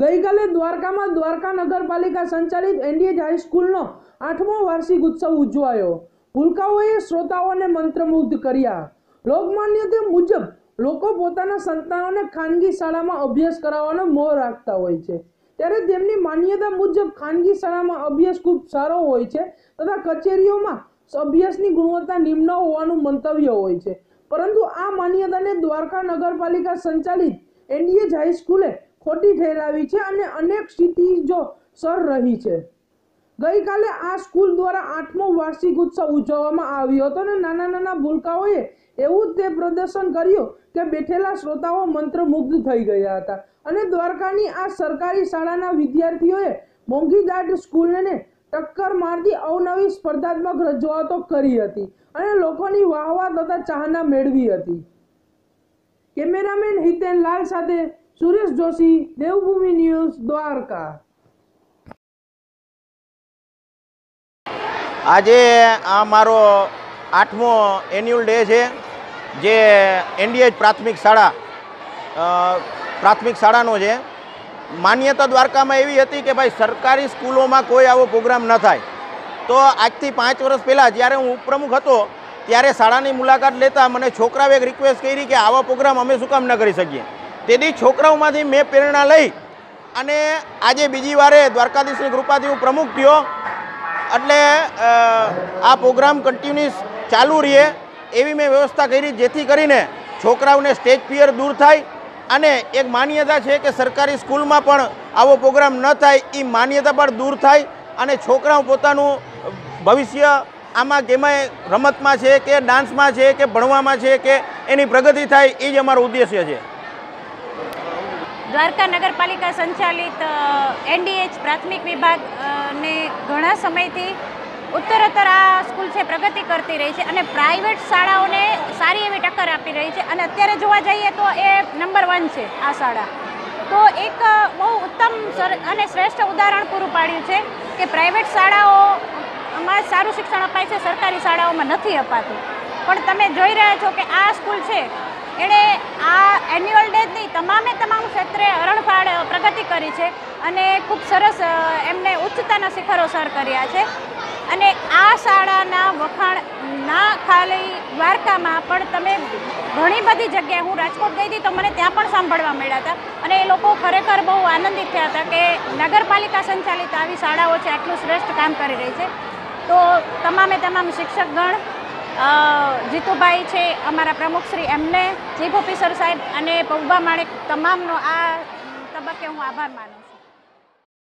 ગઈકાલે દ્વારકામાં દ્વારકા નગરપાલિકા સંચાલિત એનડીએચ હાઈસ્કૂલનો આઠમો વાર્ષિક ઉત્સવ ઉજવાયો. ભૂલકાઓએ શ્રોતાઓને મંત્રમુગ્ધ કર્યા. લોકમાન્યતા મુજબ લોકો પોતાના સંતાનોને ખાનગી શાળામાં અભ્યાસ કરાવવાનો મોહ રાખતા હોય છે. ત્યારે તેમની માન્યતા મુજબ ખાનગી શાળામાં અભ્યાસ ખૂબ સારો હોય છે તથા કચેરીઓમાં અભ્યાસની ગુણવત્તા નિમ્ન હોવાનું મંતવ્ય હોય છે. પરંતુ આ માન્યતાને દ્વારકા નગરપાલિકા સંચાલિત એનડીએચ હાઈસ્કૂલે ખોટી ઠેરાવી છે અને અનેક સ્થિતિજો સર રહી છે. ગઈકાલે આ સ્કૂલ દ્વારા આઠમો વાર્ષિક ઉત્સવ ઉજવવામાં આવ્યો હતો અને નાના નાના ભૂલકાઓએ એવું તે પ્રદર્શન કર્યું કે બેઠેલા શ્રોતાઓ મંત્રમુગ્ધ થઈ ગયા હતા અને દ્વારકાની આ સરકારી શાળાના વિદ્યાર્થીઓએ મોંઘીદાટ સ્કૂલને ટક્કર મારતી અવનવી સ્પર્ધાત્મક રજૂઆતો કરી હતી અને લોકોની વાહવા તથા ચાહના મેળવી હતી. કેમેરામેન હિતેન લાલ સાથે સુરેશ જોશી, દેવભૂમિ ન્યૂઝ, દ્વારકા. આજે આ મારો આઠમો એન્યુઅલ ડે છે, જે એનડીએચ પ્રાથમિક શાળા પ્રાથમિક શાળાનો છે. માન્યતા દ્વારકામાં એવી હતી કે ભાઈ સરકારી સ્કૂલોમાં કોઈ આવો પ્રોગ્રામ ન થાય. તો આજથી પાંચ વર્ષ પહેલાં જ્યારે હું ઉપપ્રમુખ હતો, ત્યારે શાળાની મુલાકાત લેતા મને છોકરાઓએ એક રિક્વેસ્ટ કરી કે આવા પ્રોગ્રામ અમે શું કામ ન કરી શકીએ? તેથી છોકરાઓમાંથી મેં પ્રેરણા લઈ અને આજે બીજી વારે દ્વારકાધીશની કૃપાથી હું પ્રમુખ થયો. એટલે આ પ્રોગ્રામ કન્ટિન્યુઅસ ચાલુ રહે એવી મેં વ્યવસ્થા કરી જેથી કરીને છોકરાઓને સ્ટેજ ફિયર દૂર થાય અને એક માન્યતા છે કે સરકારી સ્કૂલમાં પણ આવો પ્રોગ્રામ ન થાય એ માન્યતા પણ દૂર થાય અને છોકરાઓ પોતાનું ભવિષ્ય આમાં કેમાંય રમતમાં છે કે ડાન્સમાં છે કે ભણવામાં છે કે એની પ્રગતિ થાય એ જ અમારો ઉદ્દેશ્ય છે. દ્વારકા નગરપાલિકા સંચાલિત એનડીએચ પ્રાથમિક વિભાગ ને ઘણા સમયથી ઉત્તરોત્તર આ સ્કૂલ છે પ્રગતિ કરતી રહી છે અને પ્રાઇવેટ શાળાઓને સારી એવી ટક્કર આપી રહી છે અને અત્યારે જોવા જઈએ તો એ નંબર વન છે આ શાળા. તો એક બહુ ઉત્તમ અને શ્રેષ્ઠ ઉદાહરણ પૂરું પાડ્યું છે કે પ્રાઇવેટ શાળાઓમાં સારું શિક્ષણ અપાય છે, સરકારી શાળાઓમાં નથી અપાતું. પણ તમે જોઈ રહ્યા છો કે આ સ્કૂલ છે, એણે આ એન્યુઅલ ડે તમામે તમામ ક્ષેત્રે હરણફાળ પ્રગતિ કરી છે અને ખૂબ સરસ એમને ઉચ્ચતાના શિખરો સર કર્યા છે. અને આ શાળાના વખાણ ના ખાલી દ્વારકામાં, પણ તમે ઘણી બધી જગ્યાએ, હું રાજકોટ ગઈ હતી તો મને ત્યાં પણ સાંભળવા મળ્યા હતા. અને એ લોકો ખરેખર બહુ આનંદિત થયા હતા કે નગરપાલિકા સંચાલિત આવી શાળાઓ છે, આટલું શ્રેષ્ઠ કામ કરી રહી છે. તો તમામે તમામ શિક્ષકગણ જીતુભાઈ છે, અમારા પ્રમુખશ્રી એમને ચીફ ઓફિસર સાહેબ અને પૌબા માણેક તમામનો આ તબક્કે હું આભાર માનું છું.